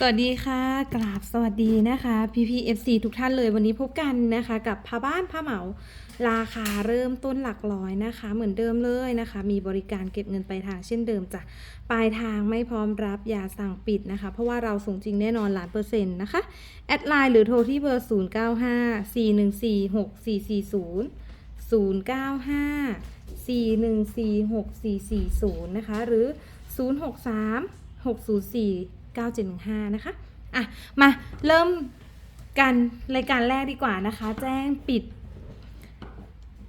สวัสดีค่ะ กราบสวัสดีนะคะ PPFC ทุกท่านเลยวันนี้พบกันนะคะ กับผ้าบ้านผ้าเหมา ราคาเริ่มต้นหลักร้อยนะคะ เหมือนเดิมเลยนะคะ มีบริการเก็บเงินปลายทางเช่นเดิมจ้ะปลายทางไม่พร้อมรับอย่าสั่งปิดนะคะ เพราะว่าเราส่งจริงแน่นอนล้านเปอร์เซ็นต์นะคะ แอดไลน์หรือโทรที่เบอร์ 0 9 5 4 1 4 6 4 4 0 0 9 5 4 1 4 6 4 4 0นะคะหรือ 0 6 3 6 0 4 9 7 1 5 นะคะ อะ มาเริ่มกันรายการแรกดีกว่านะคะ แจ้งปิด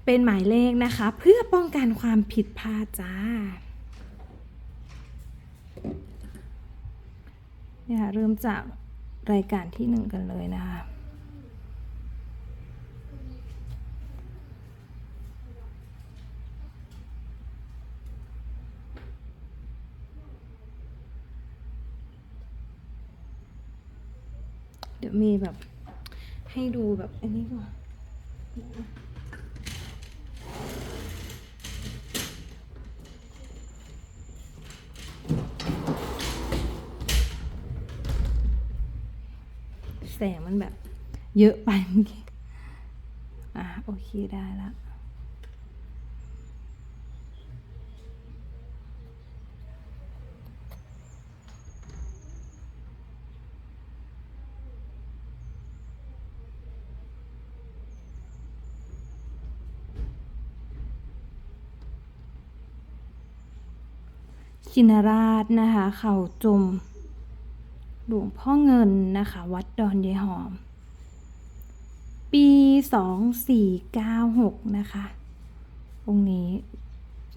เป็นหมายเลขนะคะ เพื่อป้องกันความผิดพลาดจ้าเนี่ยเริ่มจากรายการที่หนึ่งกันเลยนะคะ เดี๋ยวมีแบบ ให้ดูแบบอันนี้ก่อนแสงมันแบบเยอะไปเมื่อกี้ อะโอเคได้แล้ว ชินราชนะคะเข่าจมหลวงพ่อเงินนะคะ วัดดอนยายหอม ปีสองสี่เก้าหกนะคะองค์นี้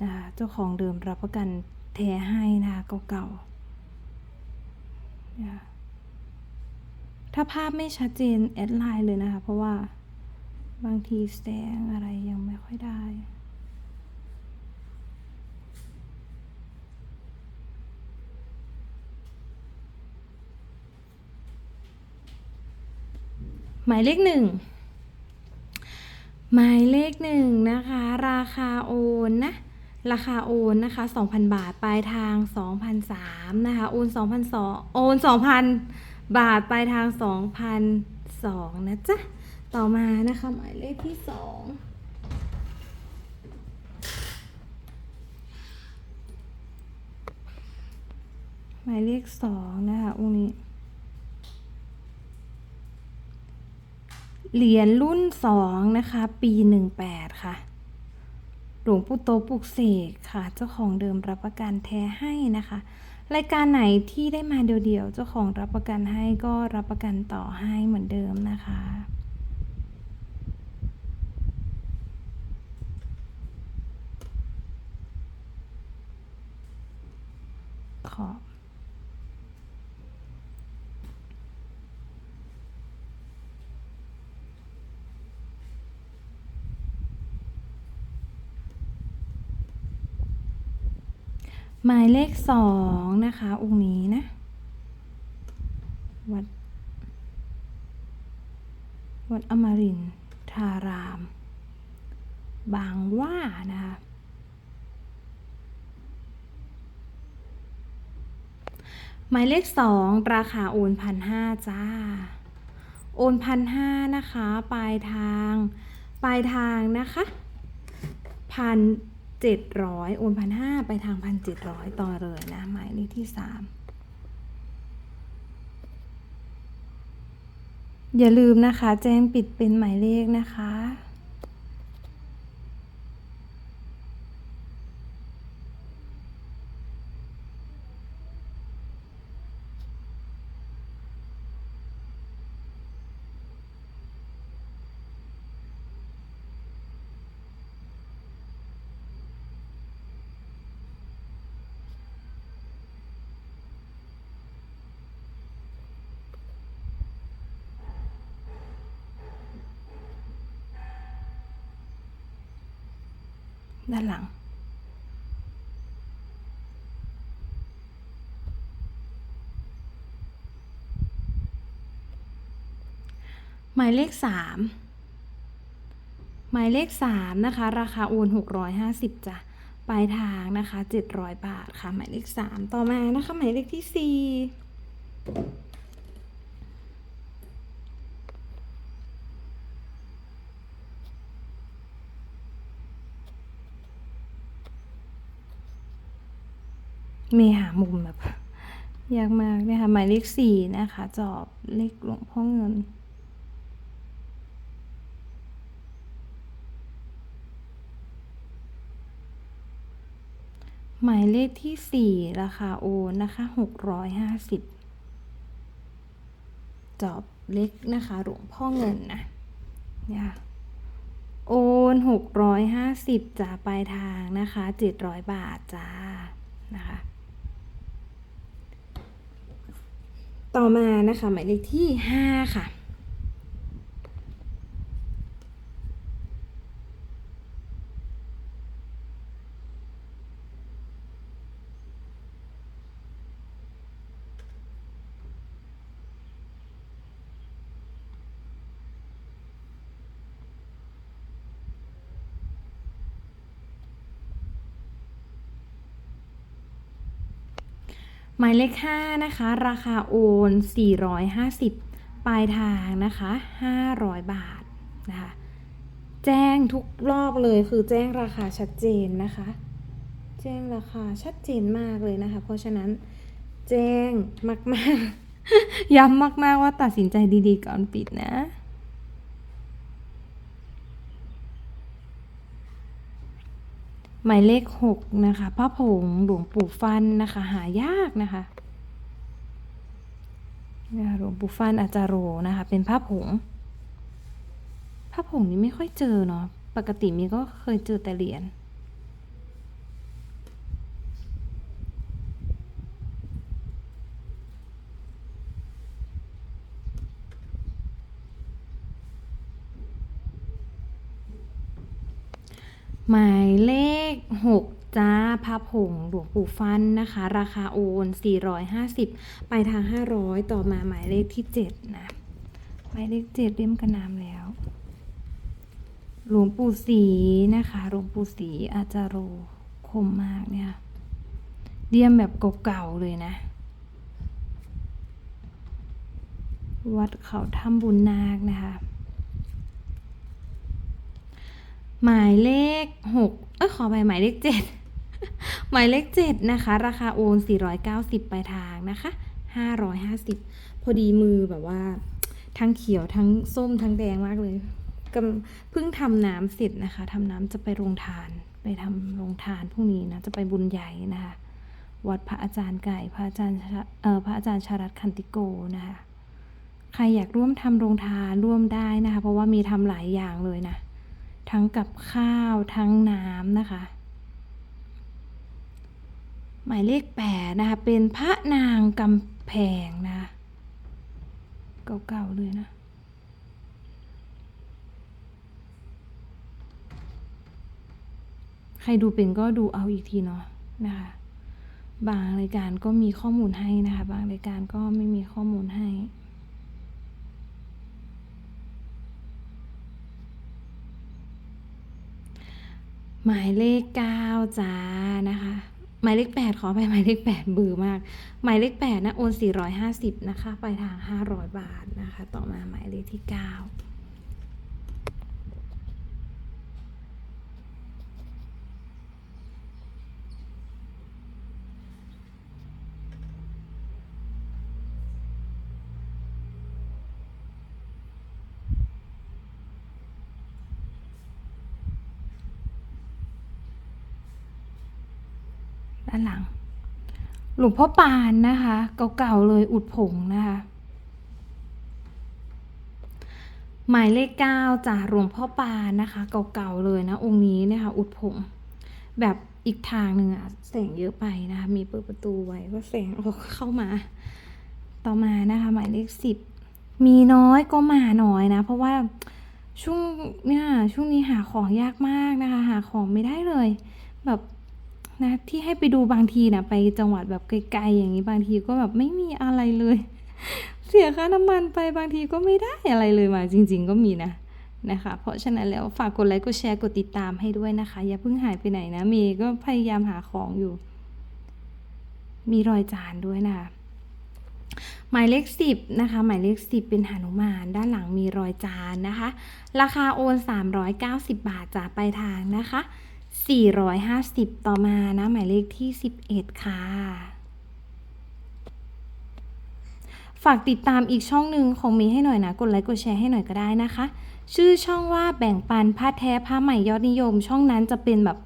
นะคะเจ้าของเดิมรับประกันแท้ให้นะคะเก่าๆถ้าภาพไม่ชัดเจนแอดไลน์เลยนะคะ เพราะว่าบางทีแสงอะไรยังไม่ค่อยได้ หมายเลขหนึ่งหมายเลขหนึ่งนะคะ ราคาโอนนะราคาโอนนะคะ 2,000 บาท ปลายทาง 2,003นะคะ โอน2,002โอน 2,000 บาท ปลายทาง 2,002นะจ๊ะ ต่อมานะคะ หมายเลขที่สองหมายเลขสองนะคะองค์นี้ เหรียญรุ่นสองนะคะ ปีหนึ่งแปดค่ะ หลวงปู่โตปลุกเสกค่ะ เจ้าของเดิมรับประกันแท้ให้นะคะ รายการไหนที่ได้มาเดียวๆ เจ้าของรับประกันให้ก็รับประกันต่อให้เหมือนเดิมนะคะขอ หมายเลขสองนะคะ องค์นี้นะ วัด วัดอมรินทาราม บางว่านะคะหมายเลขสองราคาโอนพันห้าจ้า โอนพันห้านะคะ ปลายทาง ปลายทางนะคะพัน เจ็ดร้อยโอนพันห้าไปทางพันเจ็ดร้อยต่อเลยนะ หมายเลขที่สามอย่าลืมนะคะ แจ้งปิดเป็นหมายเลขนะคะ ด้านหลัง หมายเลขสามหมายเลขสามนะคะ ราคาโอนหกร้อยห้าสิบจ้ะปลายทางนะคะเจ็ดร้อยบาทค่ะ หมายเลขสามต่อมานะคะ หมายเลขที่สี่ เมหามุมแบบยากมากเนี่ยค่ะหมายเลขสี่นะคะ จอบเลขหลวงพ่อเงิน หมายเลขที่สี่ราคาโอนนะคะหกร้อยห้าสิบจอบเล็กนะคะหลวงพ่อเงินนะเนี่ยโอนหกร้อยห้าสิบจ้าปลายทางนะคะเจ็ดร้อยบาทจ้านะคะ ต่อมานะคะหมายเลขที่ห้าค่ะ หมายเลข5นะคะ ราคาโอน 450 ปลายทางนะคะ 500 บาทนะคะ แจ้งทุกรอบเลยคือแจ้งราคาชัดเจนนะคะ แจ้งราคาชัดเจนมากเลยนะคะ เพราะฉะนั้นแจ้งมากๆ ย้ำมากๆว่าตัดสินใจดีๆก่อนปิดนะ หมายเลขหกนะคะพ่อผงหลวงปู่ฟันนะคะ หายากนะคะหลวงปู่ฟันอาจารโรนะคะ เป็นพระผงพระผงนี้ไม่ค่อยเจอเนาะปกติมีก็เคยเจอแต่เหรียญ หมายเลขหกจ้าพระผงหลวงปู่ฟันนะคะ ราคาโอน 450 ไปทาง 500 ต่อมาหมายเลขที่ 7 นะ หมายเลขเจ็ดเล่มกระนามแล้ว หลวงปู่ศรีนะคะ หลวงปู่ศรีอาจารโรคมมากเนี่ยเดียมแบบเก่าๆเลยนะ วัดเขาถ้ำบุญนาคนะคะ หมายเลขหกเอ้ยขอไปหมายเลขเจ็ดหมายเลขเจ็ดนะคะ ราคาโอน 490 ไปทางนะคะ 550 พอดีมือแบบว่า ทั้งเขียวทั้งส้มทั้งแดงมากเลยกำเพิ่งทำน้ำเสร็จนะคะ ทำน้ำจะไปโรงทาน ไปทำโรงทานพรุ่งนี้นะ จะไปบุญใหญ่นะคะ วัดพระอาจารย์ไก่ พระอาจารย์เอ่อพระอาจารย์ชารัตคันติโกนะคะ ใครอยากร่วมทำโรงทานร่วมได้นะคะ เพราะว่ามีทำหลายอย่างเลยนะ ทั้งกับข้าวทั้งน้ำนะคะ หมายเลขแปดนะคะ เป็นพระนางกำแพงนะคะเก่าๆเลยนะใครดูเป็นก็ดูเอาอีกทีเนาะนะคะ บางรายการก็มีข้อมูลให้นะคะ บางรายการก็ไม่มีข้อมูลให้ หมายเลข9จ้านะคะ หมายเลข 8 ขอไปหมายเลข 8 บือมาก หมายเลข 8 นะ โอน 450 นะคะ ไปทาง 500 บาทนะคะ ต่อมาหมายเลขที่ 9 ด้านหลัง หลวงพ่อปานนะคะ เก่าๆเลยอุดผงนะคะหมายเลขเก้าจากหลวงพ่อปานนะคะ เก่าๆเลยนะ องค์นี้นี่ยค่ะอุดผงแบบอีกทางหนึ่งอะแสงเยอะไปนะคะ มีเปิดประตูไว้ก็แสงออกเข้ามา ต่อมานะคะ หมายเลขสิบมีน้อยก็มาน้อยนะ เพราะว่าช่วงเนี่ยช่วงนี้หาของยากมากนะคะ หาของไม่ได้เลย แบบ นะที่ให้ไปดูบางทีนะไปจังหวัดแบบไกลๆอย่างนี้บางทีก็แบบไม่มีอะไรเลย เสียค่าน้ำมันไปบางทีก็ไม่ได้อะไรเลยมาจริง ๆ ก็มีนะนะคะ เพราะฉะนั้นแล้วฝากกดไลค์กดแชร์กดติดตามให้ด้วยนะคะ อย่าเพิ่งหายไปไหนนะเมย์ก็พยายามหาของอยู่ มีรอยจานด้วยนะคะหมายเลขสิบนะคะ หมายเลขสิบเป็นหานุมาน ด้านหลังมีรอยจานนะคะ ราคาโอน 390 บาทจากปลายทางนะคะ 450 ต่อมานะ หมายเลขที่ 11 ค่ะ ฝากติดตามอีกช่องหนึ่งของมย์ให้หน่อยนะ กดไลค์กดแชร์ให้หน่อยก็ได้นะคะ ชื่อช่องว่าแบ่งปันผ้าแท้ผ้าใหม่ยอดนิยม ช่องนั้นจะเป็นแบบ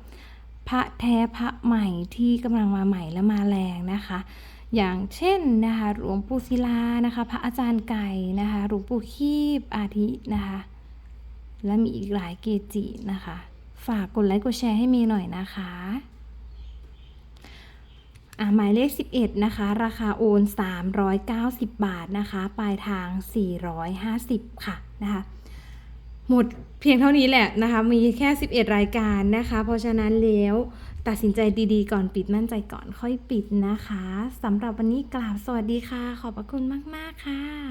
พระแท้พระใหม่ที่กำลังมาใหม่และมาแรงนะคะ อย่างเช่นนะคะหลวงปู่ศิลานะคะ พระอาจารย์ไก่นะคะหลวงปู่คีบอาทินะคะ และมีอีกหลายเกจินะคะ ฝากกดไลค์กดแชร์ให้เมย์หน่อยนะคะอะหมายเลข 11 นะคะ ราคาโอน 390 บาทนะคะ ปลายทาง 450 ค่ะนะคะ หมดเพียงเท่านี้แหละนะคะ มีแค่ 11 รายการนะคะ เพราะฉะนั้นแล้วตัดสินใจดีๆ ก่อนปิดมั่นใจก่อนค่อยปิดนะคะสำหรับวันนี้กล่าวสวัสดีค่ะ ขอบพระคุณมาก ๆ ค่ะ